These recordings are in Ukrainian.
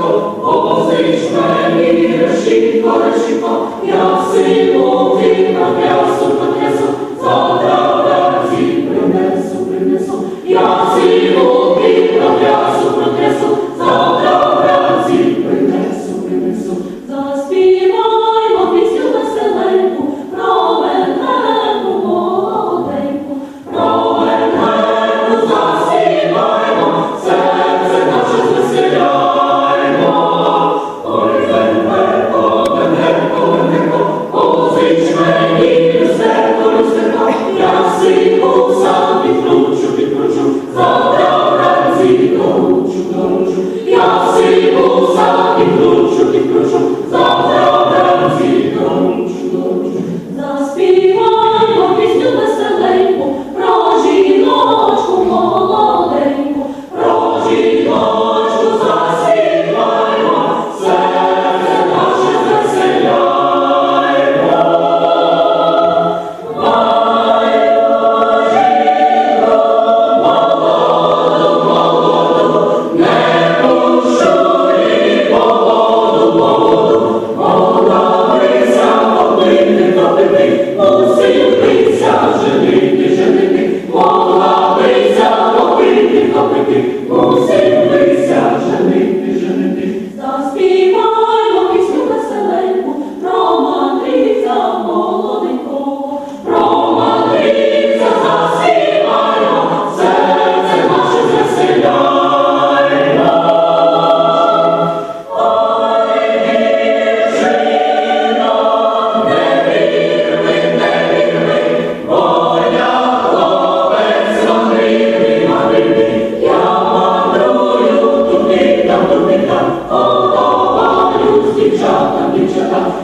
Рашенко, опозичка мені Рашенко, Рашенко, я сину ти потрясу, потрясу, завтра вранці принесу, принесу, я сину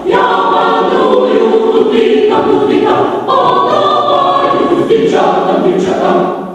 Я Дівчатам, дівчатам, подобаюсь дівчатам, дівчата!